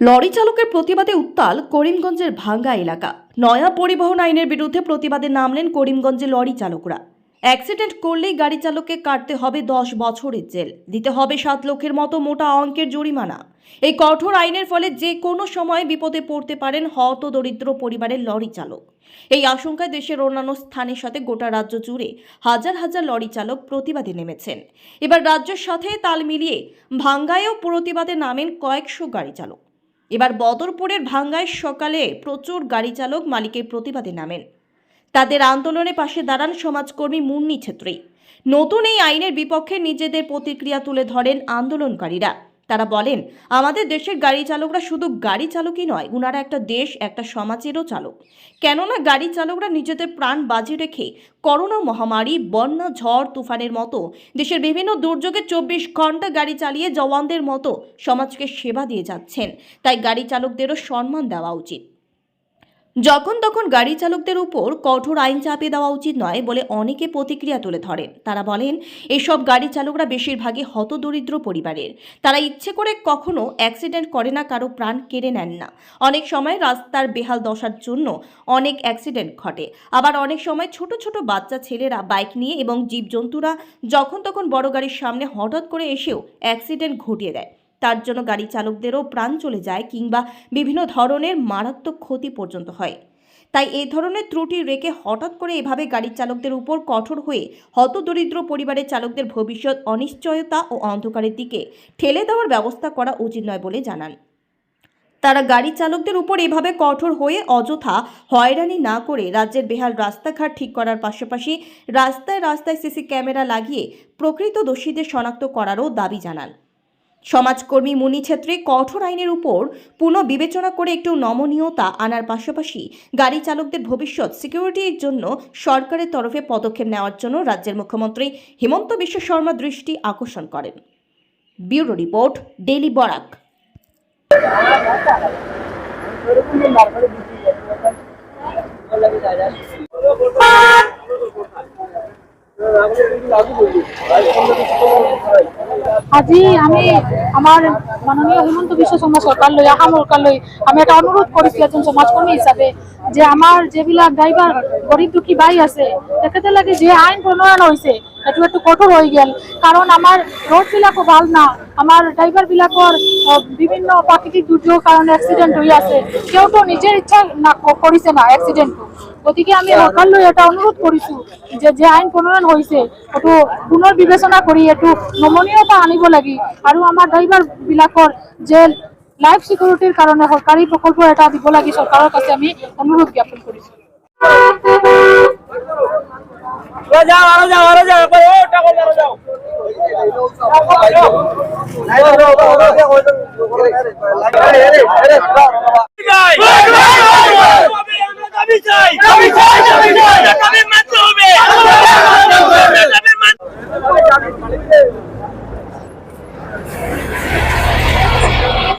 Lorry চালকের প্রতিবাদে উত্তাল করিমগঞ্জের ভাঙ্গা এলাকা। নয়া পরিবহন আইনের বিরুদ্ধে প্রতিবাদে নামলেন করিমগঞ্জে লরি চালকরা। অ্যাক্সিডেন্ট করলেই গাড়ি চালককে কাটতে হবে দশ বছরের জেল। দিতে হবে সাত লক্ষের মতো মোটা অঙ্কের জরিমানা। এই কঠোর আইনের ফলে যে কোনো সময় বিপদে পড়তে পারেন হত দরিদ্র পরিবারের লরি চালক। এই আশঙ্কায় দেশের অন্যান্য স্থানের সাথে গোটা রাজ্য জুড়ে হাজার হাজার লরি চালক প্রতিবাদে নেমেছেন। এবার রাজ্যের সাথে তাল মিলিয়ে ভাঙ্গায়ও প্রতিবাদে নামেন কয়েকশো গাড়ি চালক। এবার বদরপুরের ভাঙ্গায় সকালে প্রচুর গাড়ি চালক মালিকের প্রতিবাদে নামেন। তাদের আন্দোলনে পাশে দাঁড়ান সমাজকর্মী মুন্নি ছেত্রী। নতুন এই আইনের বিপক্ষে নিজেদের প্রতিক্রিয়া তুলে ধরেন আন্দোলনকারীরা। তারা বলেন, আমাদের দেশের গাড়ি চালকরা শুধু গাড়ি চালকই নয়, উনারা একটা দেশ, একটা সমাজেরও চালক। কেননা গাড়ি চালকরা নিজেদের প্রাণ বাজি রেখে করোনা মহামারী, বন্যা, ঝড়, তুফানের মতো দেশের বিভিন্ন দুর্যোগে চব্বিশ ঘণ্টা গাড়ি চালিয়ে জওয়ানদের মতো সমাজকে সেবা দিয়ে যাচ্ছেন। তাই গাড়ি চালকদেরও সম্মান দেওয়া উচিত। যখন তখন গাড়ি চালকদের উপর কঠোর আইন চাপিয়ে দেওয়া উচিত নয় বলে অনেকে প্রতিক্রিয়া তুলে ধরেন। তারা বলেন, এসব গাড়ি চালকরা বেশিরভাগই হতদরিদ্র পরিবারের। তারা ইচ্ছে করে কখনো অ্যাক্সিডেন্ট করে না, কারও প্রাণ কেড়ে নেন না। অনেক সময় রাস্তার বেহাল দশার জন্য অনেক অ্যাক্সিডেন্ট ঘটে। আবার অনেক সময় ছোট ছোট বাচ্চা ছেলেরা বাইক নিয়ে এবং জীবজন্তুরা যখন তখন বড় গাড়ির সামনে হঠাৎ করে এসেও অ্যাক্সিডেন্ট ঘটিয়ে দেয়। তার জন্য গাড়ি চালকদেরও প্রাণ চলে যায় কিংবা বিভিন্ন ধরনের মারাত্মক ক্ষতি পর্যন্ত হয়। তাই এই ধরনের ত্রুটি রেখে হঠাৎ করে এভাবে গাড়ি চালকদের উপর কঠোর হয়ে হতদরিদ্র পরিবারের চালকদের ভবিষ্যৎ অনিশ্চয়তা ও অন্ধকারের দিকে ঠেলে দেওয়ার ব্যবস্থা করা উচিত নয় বলে জানান। তারা গাড়ি চালকদের উপর এভাবে কঠোর হয়ে অযথা হয়রানি না করে রাজ্যের বেহাল রাস্তাঘাট ঠিক করার পাশাপাশি রাস্তায় রাস্তায় সিসি ক্যামেরা লাগিয়ে প্রকৃত দোষীদের শনাক্ত করারও দাবি জানান। সমাজকর্মী মুনি ছেত্রী কঠোর আইনের উপর পুনঃ বিবেচনা করে একটু নমনীয়তা আনার পাশাপাশি গাড়ি চালকদের ভবিষ্যৎ সিকিউরিটির জন্য সরকারের তরফে পদক্ষেপ নেওয়ার জন্য রাজ্যের মুখ্যমন্ত্রী হিমন্ত বিশ্ব শর্মা দৃষ্টি আকর্ষণ করেন। Bureau report daily Barak. আজি আমি আমার মাননীয় হিমন্ত বিশ্ব শৰ্মা চৰকাৰ লৈ অসম চৰকাৰ লৈ আমি এটা অনুৰোধ করেছি এজন সমাজকৰ্মী হিচাপে যে আমাৰ যিবিলাক ড্ৰাইভাৰ গৰীব দুখী বাই আছে, তেখেতে লাগে যে আইন প্ৰণয়ন হৈছে সেইটো একটু কঠোৰ হৈ গেল। কাৰণ আমাৰ ৰোডবিলাকো ভালো না। আমাৰ ড্ৰাইভাৰবিলাকৰ বিভিন্ন প্ৰাকৃতিক দুৰ্যোগৰ কাৰণে এক্সিডেণ্ট হৈ আছে। তেওঁতো নিজৰ ইচ্ছা না কৰিছে না এক্সিডেণ্টটো গতিকে আমি চৰকাৰলৈ এটা অনুৰোধ কৰিছো যে যে আইন প্ৰণয়ন হৈছে সেইটো পুনৰ বিবেচনা কৰি এইটো নমনীয়তা আনিব লাগে। আৰু আমাৰ ড্ৰাইভাৰ বিলাকৰ যে লাইফ চিকিউৰিটিৰ কাৰণে চৰকাৰী প্ৰকল্প এটা দিব লাগে চৰকাৰৰ কাছে আমি অনুৰোধ জ্ঞাপন কৰিছো আরও যাও আরও যাও আরও যাও টাকা আরও যাও